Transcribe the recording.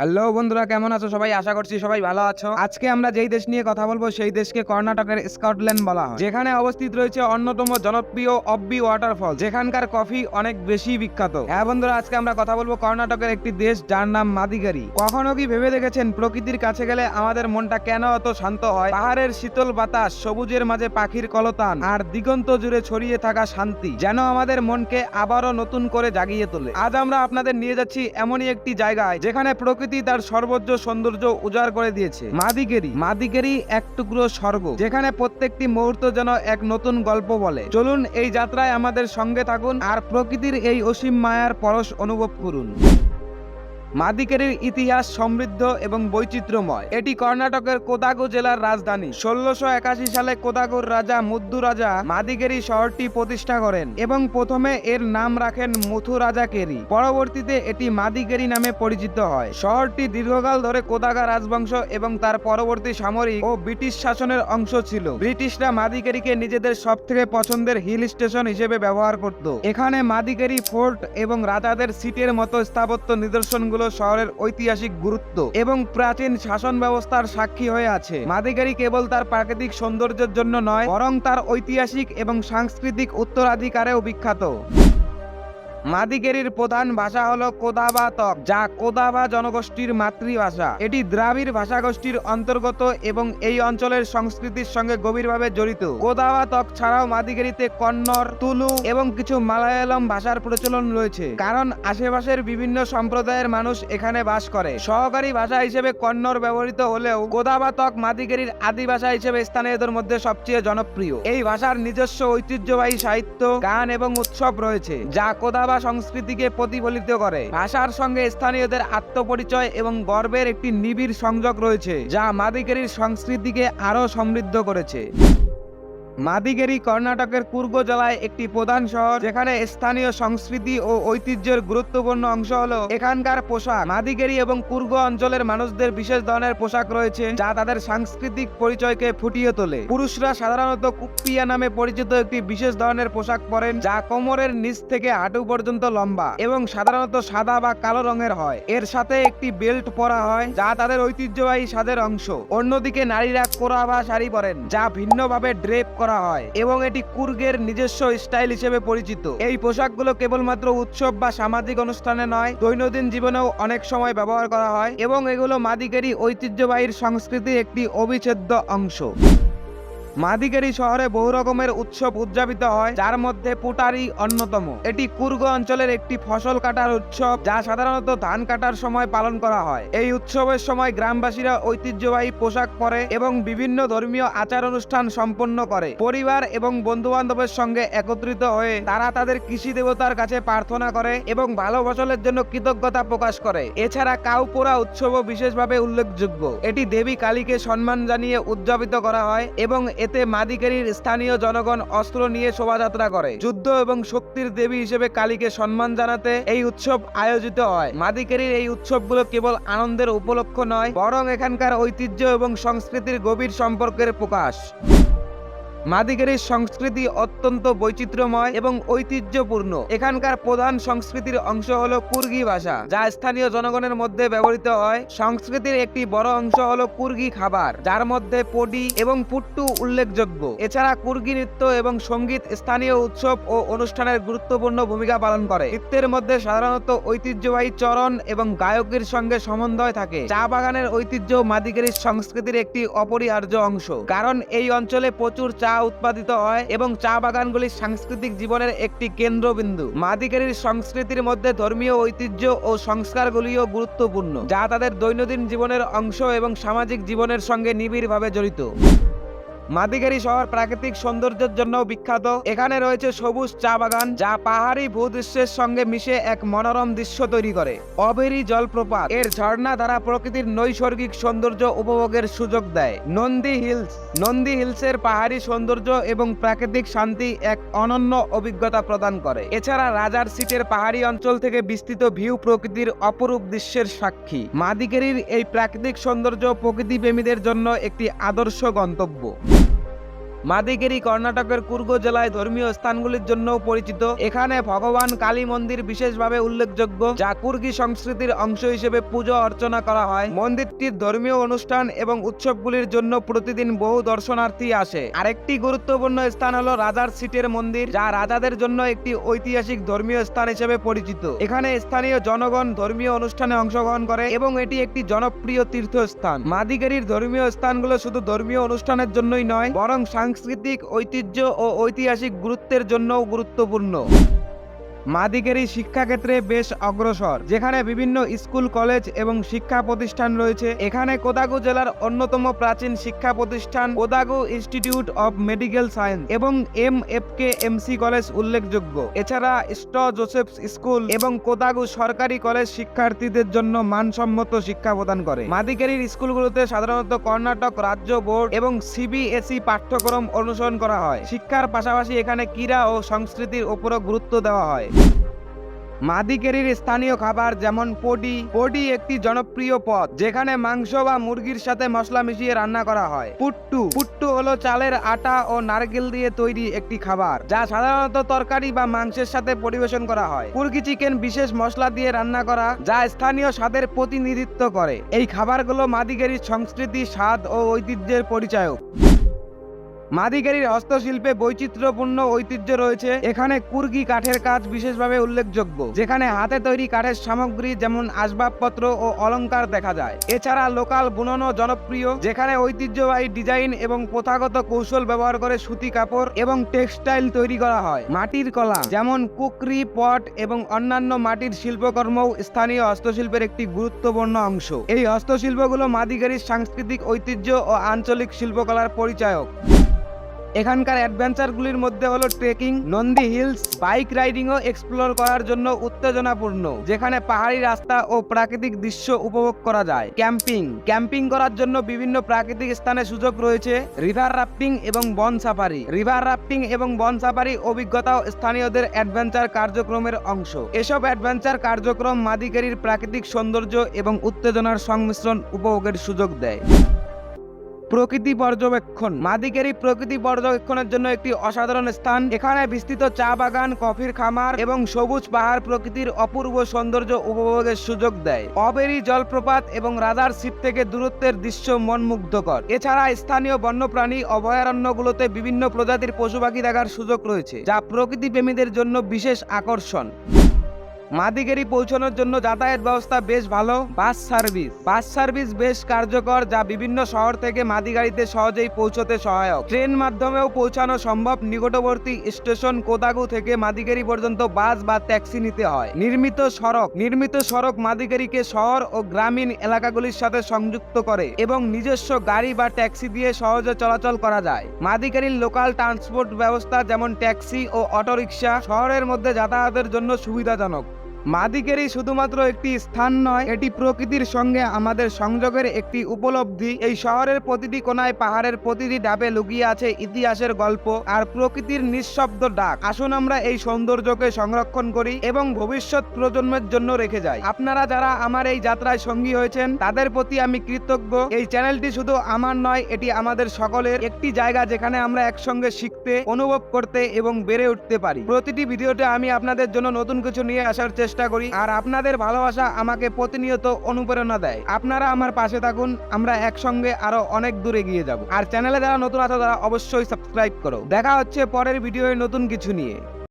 Hello বন্ধুরা, কেমন আছো? সবাই আশা করছি সবাই ভালো আছো। আজকে আমরা যেই দেশ নিয়ে কথা বলব, সেই দেশকে কর্ণাটকের স্কটল্যান্ড বলা হয়। যেখানে অবস্থিত রয়েছে অন্যতম জনপ্রিয় অব্বি ওয়াটারফল যেখানকার কফি অনেক বেশি বিখ্যাত। হ্যাঁ বন্ধুরা, আজকে আমরা কথা বলব কর্ণাটকের একটি দেশ যার নাম মাদিগারি। কখনো কি ভেবে দেখেছেন, প্রকৃতির কাছে গেলে আমাদের মনটা কেন এত শান্ত হয়? পাহাড়ের শীতল বাতাস, সবুজের মাঝে পাখির কলতান, আর দিগন্ত জুড়ে ছড়িয়ে থাকা শান্তি, যেন আমাদের মনকে আবারও নতুন করে জাগিয়ে তোলে। আজ আমরা আপনাদের নিয়ে যাচ্ছি এমনই একটি জায়গায়, যেখানে প্রকৃতি তার সর্বোচ্চ সৌন্দর্য উজাড় করে দিয়েছে। মাদিগেরি। মাদিগেরি এক টুকরো স্বর্গ, যেখানে প্রত্যেকটি মুহূর্ত যেন এক নতুন গল্প বলে। চলুন এই যাত্রায় আমাদের সঙ্গে থাকুন আর প্রকৃতির এই অসীম মায়ার পরশ অনুভব করুন। মাদিকেরির ইতিহাস সমৃদ্ধ এবং বৈচিত্র্যময়। এটি কর্ণাটকের কোদাগো জেলার রাজধানী। ষোলোশো একাশি সালে কোদাগোর রাজা মুদ্দু রাজা মাদিকেরি শহরটি প্রতিষ্ঠা করেন এবং প্রথমে এর নাম রাখেন মুথু রাজা কেরি। পরবর্তীতে এটি মাদিকেরি নামে পরিচিত হয়। শহরটি দীর্ঘকাল ধরে কোদাগা রাজবংশ এবং তার পরবর্তী সামরিক ও ব্রিটিশ শাসনের অংশ ছিল। ব্রিটিশরা মাদিকেরিকে নিজেদের সব থেকে পছন্দের হিল স্টেশন হিসেবে ব্যবহার করত। এখানে মাদিকেরি ফোর্ট এবং রাজাদের সিটের মতো স্থাপত্য নিদর্শনগুলো শহরের ঐতিহাসিক গুরুত্ব এবং প্রাচীন শাসন ব্যবস্থার সাক্ষী হয়ে আছে। মাদিগারি কেবল তার প্রাকৃতিক সৌন্দর্যের জন্য নয়, বরং তার ঐতিহাসিক এবং সাংস্কৃতিক উত্তরাধিকারেও বিখ্যাত। মাদিকেরির প্রধান ভাষা হলো কোদাবা তক যা কোদাবা জনগোষ্ঠীর মাতৃভাষা। এটি দ্রাবিড় ভাষাগোষ্ঠীর অন্তর্গত এবং এই অঞ্চলের সংস্কৃতির সঙ্গে গভীরভাবে জড়িত। কোদাবা তক ছাড়াও মাদিকেরিতে কন্নড়, তুলু এবং কিছু মালায়ালম ভাষার প্রচলন রয়েছে। কারণ আশেপাশের বিভিন্ন সম্প্রদায়ের মানুষ এখানে বাস করে। সহকারী ভাষা হিসেবে কন্নড় ব্যবহৃত হলেও কোদাবা তক মাদিকেরির আদি ভাষা হিসেবে স্থানীয়দের মধ্যে সবচেয়ে জনপ্রিয়। এই ভাষার নিজস্ব ঐতিহ্যবাহী সাহিত্য, গান এবং উৎসব রয়েছে, যা কোদাবা সংস্কৃতিকে প্রতিফলিত করে। ভাষার সঙ্গে স্থানীয়দের আত্মপরিচয় এবং গর্বের একটি নিবিড় সংযোগ রয়েছে, যা মাদিকেরির সংস্কৃতিকে আরও সমৃদ্ধ করেছে। মাদিগেরি কর্ণাটকের কুর্গ জেলায় একটি প্রধান শহর, যেখানে স্থানীয় সংস্কৃতি ও ঐতিহ্যের গুরুত্বপূর্ণ অংশ হল এখানকার পোশাক। মাদিগেরি এবং কুর্গ অঞ্চলের মানুষদের বিশেষ ধরনের পোশাক রয়েছে, যা তাদের সাংস্কৃতিক পরিচয়কে ফুটিয়ে তোলে। পুরুষরা সাধারণত কুপ্পিয়া নামে পরিচিত একটি বিশেষ ধরনের পোশাক পরেন, যা কোমরের নিচ থেকে হাঁটু পর্যন্ত লম্বা এবং সাধারণত সাদা বা কালো রঙের হয়। এর সাথে একটি বেল্ট পরা হয়, যা তাদের ঐতিহ্যবাহী স্বাদের অংশ। অন্যদিকে নারীরা কোরা বা শাড়ি পরেন, যা ভিন্নভাবে ড্রেপ করা হয় এবং এটি কুর্গের নিজস্ব স্টাইল হিসেবে পরিচিত। এই পোশাকগুলো কেবলমাত্র উৎসব বা সামাজিক অনুষ্ঠানে নয়, দৈনন্দিন জীবনেও অনেক সময় ব্যবহার করা হয় এবং এগুলো মাদিকেরই ঐতিহ্যবাহীর সংস্কৃতির একটি অবিচ্ছেদ্য অংশ। মাদিকেরি শহরে বহু রকমের উৎসব উদযাপিত হয়, যার মধ্যে পুটারি অন্যতম। এটি কুর্গ অঞ্চলের একটি ফসল কাটার উৎসব, যা সাধারণত ধান কাটার সময় পালন করা হয়। এই উৎসবের সময় গ্রামবাসীরা ঐতিহ্যবাহী পোশাক পরে এবং বিভিন্ন ধর্মীয় আচার অনুষ্ঠান সম্পন্ন করে। পরিবার এবং বন্ধু বান্ধবের সঙ্গে একত্রিত হয়ে তারা তাদের কৃষি দেবতার কাছে প্রার্থনা করে এবং ভালো ফসলের জন্য কৃতজ্ঞতা প্রকাশ করে। এছাড়া কাউপোরা উৎসবও বিশেষভাবে উল্লেখযোগ্য। এটি দেবী কালীকে সম্মান জানিয়ে উদযাপিত করা হয় এবং এতে মাদিকেরির স্থানীয় জনগণ অস্ত্র নিয়ে শোভাযাত্রা করে। যুদ্ধ এবং শক্তির দেবী হিসেবে কালীকে সম্মান জানাতে এই উৎসব আয়োজিত হয়। মাদিকেরির এই উৎসবগুলো কেবল আনন্দের উপলক্ষ নয়, বরং এখানকার ঐতিহ্য এবং সংস্কৃতির গভীর সম্পর্কের প্রকাশ। মাদিগেরির সংস্কৃতি অত্যন্ত বৈচিত্র্যময় এবং ঐতিহ্যপূর্ণ। এখানকার প্রধান সংস্কৃতির অংশ হল কুর্গি ভাষা, যা স্থানীয় জনগণের মধ্যে ব্যবহৃত হয়। সংস্কৃতির একটি বড় অংশ হল কুর্গি খাবার, যার মধ্যে পডি এবং পুট্টু উল্লেখযোগ্য। এছাড়া কুর্গি নৃত্য এবং সংগীত স্থানীয় উৎসব ও অনুষ্ঠানের গুরুত্বপূর্ণ ভূমিকা পালন করে। নৃত্যের মধ্যে সাধারণত ঐতিহ্যবাহী চরণ এবং গায়কের সঙ্গে সমন্বয় থাকে। চা বাগানের ঐতিহ্য মাদিগেরির সংস্কৃতির একটি অপরিহার্য অংশ, কারণ এই অঞ্চলে প্রচুর চা উৎপাদিত হয় এবং চা বাগানগুলি সাংস্কৃতিক জীবনের একটি কেন্দ্রবিন্দু। মাদিকারীর সংস্কৃতির মধ্যে ধর্মীয় ঐতিহ্য ও সংস্কারগুলিও গুরুত্বপূর্ণ, যা তাদের দৈনন্দিন জীবনের অংশ এবং সামাজিক জীবনের সঙ্গে নিবিড়ভাবে জড়িত। মাদিগারি শহর প্রাকৃতিক সৌন্দর্যের জন্য বিখ্যাত। এখানে রয়েছে সবুজ চা বাগান, যা পাহাড়ি ভূদৃশ্যের সঙ্গে মিশে এক মনোরম দৃশ্য তৈরি করে। অবেরি জলপ্রপাত, এর ঝর্ণা দ্বারা প্রকৃতির নৈসর্গিক সৌন্দর্য উপভোগের সুযোগ দেয়। নন্দী হিলস, নন্দী হিলসের পাহাড়ি সৌন্দর্য এবং প্রাকৃতিক শান্তি এক অনন্য অভিজ্ঞতা প্রদান করে। এছাড়া রাজার সিটের পাহাড়ি অঞ্চল থেকে বিস্তৃত ভিউ প্রকৃতির অপরূপ দৃশ্যের সাক্ষী। মাদিকেরির এই প্রাকৃতিক সৌন্দর্য প্রকৃতি প্রেমীদের জন্য একটি আদর্শ গন্তব্য। মাদিকেরি কর্ণাটকের কুর্গ জেলায় ধর্মীয় স্থানগুলির জন্য পরিচিত। এখানে ভগবান কালী মন্দির বিশেষভাবে উল্লেখযোগ্য, যা কুর্গি সংস্কৃতির অংশ হিসেবে পুজো অর্চনা করা হয়। মন্দিরটির ধর্মীয় অনুষ্ঠান এবং উৎসবগুলির জন্য প্রতিদিন বহু দর্শনার্থী আসে। আরেকটি গুরুত্বপূর্ণ স্থান হলো রাজার সিটের মন্দির, যা রাজাদের জন্য একটি ঐতিহাসিক ধর্মীয় স্থান হিসেবে পরিচিত। এখানে স্থানীয় জনগণ ধর্মীয় অনুষ্ঠানে অংশগ্রহণ করে এবং এটি একটি জনপ্রিয় তীর্থস্থান। মাদিগেরির ধর্মীয় স্থানগুলো শুধু ধর্মীয় অনুষ্ঠানের জন্যই নয়, বরং সাংস্কৃতিক ঐতিহ্য ও ঐতিহাসিক গুরুত্বের জন্যও গুরুত্বপূর্ণ। মাদিকেরি শিক্ষাক্ষেত্রে বেশ অগ্রসর, যেখানে বিভিন্ন স্কুল, কলেজ এবং শিক্ষা প্রতিষ্ঠান রয়েছে। এখানে কোদাগু জেলার অন্যতম প্রাচীন শিক্ষা প্রতিষ্ঠান Kodagu institute of medical science এবং M F K MC college উল্লেখযোগ্য। এছাড়া স্ট জোসেফস স্কুল এবং কোদাগু সরকারি কলেজ শিক্ষার্থীদের জন্য মানসম্মত শিক্ষা প্রদান করে। মাদিকেরির স্কুলগুলোতে সাধারণত কর্ণাটক রাজ্য বোর্ড এবং সিবিএসই পাঠ্যক্রম অনুসরণ করা হয়। শিক্ষার পাশাপাশি এখানে ক্রীড়া ও সংস্কৃতির উপরও গুরুত্ব দেওয়া হয়। মাদিকেরির স্থানীয় খাবার যেমন পডি পডি একটি জনপ্রিয় পদ, যেখানে মাংস বা মুরগির সাথে মশলা মিশিয়ে রান্না করা হয়। পুট্টু পুট্টু হলো চালের আটা ও নারকেল দিয়ে তৈরি একটি খাবার, যা সাধারণত তরকারি বা মাংসের সাথে পরিবেশন করা হয়। মুরগি চিকেন বিশেষ মশলা দিয়ে রান্না করা, যা স্থানীয় স্বাদের প্রতিনিধিত্ব করে। এই খাবারগুলো মাদিকেরির সংস্কৃতি, স্বাদ ও ঐতিহ্যের পরিচায়ক। মাদিকেরির হস্তশিল্পে বৈচিত্র্যপূর্ণ ঐতিহ্য রয়েছে। এখানে কুর্গি কাঠের কাজ বিশেষভাবে উল্লেখযোগ্য, যেখানে হাতে তৈরি কাঠের সামগ্রী যেমন আসবাবপত্র ও অলংকার দেখা যায়। এছাড়া লোকাল বুননও জনপ্রিয়, যেখানে ঐতিহ্যবাহী ডিজাইন এবং প্রথাগত কৌশল ব্যবহার করে সুতি কাপড় এবং টেক্সটাইল তৈরি করা হয়। মাটির কলা, যেমন কুকরি, পট এবং অন্যান্য মাটির শিল্পকর্মও স্থানীয় হস্তশিল্পের একটি গুরুত্বপূর্ণ অংশ। এই হস্তশিল্পগুলো মাদিগারির সাংস্কৃতিক ঐতিহ্য ও আঞ্চলিক শিল্পকলার পরিচায়ক। এখানকার অ্যাডভেঞ্চারগুলির মধ্যে হলো trekking, Nandi hills, bike riding ও এক্সপ্লোর করার জন্য উত্তেজনাপূর্ণ, যেখানে পাহাড়ি রাস্তা ও প্রাকৃতিক দৃশ্য উপভোগ করা যায়। ক্যাম্পিং ক্যাম্পিং করার জন্য বিভিন্ন প্রাকৃতিক স্থানে সুযোগ রয়েছে, রিভার রাফটিং এবং বন সাফারি। রিভার রাফটিং এবং বন সাফারি অভিজ্ঞতাও স্থানীয়দের অ্যাডভেঞ্চার কার্যক্রমের অংশ। এসব অ্যাডভেঞ্চার কার্যক্রম মাদিকেরির প্রাকৃতিক সৌন্দর্য এবং উত্তেজনার সংমিশ্রণ উপভোগের সুযোগ দেয়। প্রকৃতি পর্যবেক্ষণ। মাদিকেরি প্রকৃতি পর্যবেক্ষণের জন্য একটি অসাধারণ স্থান। এখানে বিস্তৃত চা বাগান, কফির খামার এবং সবুজ পাহাড় প্রকৃতির অপূর্ব সৌন্দর্য উপভোগের সুযোগ দেয়। অবেরি জলপ্রপাত এবং রাজার সিট থেকে দূরত্বের দৃশ্য মনমুগ্ধকর। এছাড়া স্থানীয় বন্যপ্রাণী অভয়ারণ্যগুলোতে বিভিন্ন প্রজাতির পশু পাখি দেখার সুযোগ রয়েছে, যা প্রকৃতি প্রেমীদের জন্য বিশেষ আকর্ষণ। মাদিগেরি পৌঁছানোর জন্য যাতায়াত ব্যবস্থা বেশ ভালো। Bus service. বাস সার্ভিস বেশ কার্যকর, যা বিভিন্ন শহর থেকে মাদিগাড়িতে সহজেই পৌঁছতে সহায়ক। ট্রেন মাধ্যমেও পৌঁছানো সম্ভব। নিকটবর্তী স্টেশন কোদাগু থেকে মাদিগেরি পর্যন্ত বাস বা ট্যাক্সি নিতে হয়। নির্মিত সড়ক। নির্মিত সড়ক মাদিগেরিকে শহর ও গ্রামীণ এলাকাগুলির সাথে সংযুক্ত করে এবং নিজস্ব গাড়ি বা ট্যাক্সি দিয়ে সহজে চলাচল করা যায়। মাদিগেরির লোকাল ট্রান্সপোর্ট ব্যবস্থা যেমন ট্যাক্সি ও অটোরিকশা শহরের মধ্যে যাতায়াতের জন্য সুবিধাজনক। মাদিকেরি শুধুমাত্র একটি স্থান নয়, এটি প্রকৃতির সঙ্গে আমাদের সংযোগের একটি উপলব্ধি। এই শহরের প্রতিটি কোনায় পাহাড়ের প্রতিটি ডাবে লুকিয়ে আছে ইতিহাসের গল্প আর প্রকৃতির নিঃশব্দ ডাক। আসুন আমরা এই সৌন্দর্যকে সংরক্ষণ করি এবং ভবিষ্যৎ প্রজন্মের জন্য রেখে যাই। আপনারা যারা আমার এই যাত্রায় সঙ্গী হয়েছেন, তাদের প্রতি আমি কৃতজ্ঞ। এই চ্যানেলটি শুধু আমার নয়, এটি আমাদের সকলের একটি জায়গা যেখানে আমরা একসঙ্গে শিখতে, অনুভব করতে এবং বেড়ে উঠতে পারি। প্রতিটি ভিডিওতে আমি আপনাদের জন্য নতুন কিছু নিয়ে আসার চেষ্টা করি, আর আপনাদের ভালোবাসা আমাকে প্রতিনিয়ত অনুপ্রেরণা দেয়। আপনারা আমার পাশে থাকুন, আমরা একসঙ্গে আরও অনেক দূরে গিয়ে যাব। আর চ্যানেলে যারা নতুন আছো, তারা অবশ্যই সাবস্ক্রাইব করো। দেখা হচ্ছে পরের ভিডিওয়ে নতুন কিছু নিয়ে।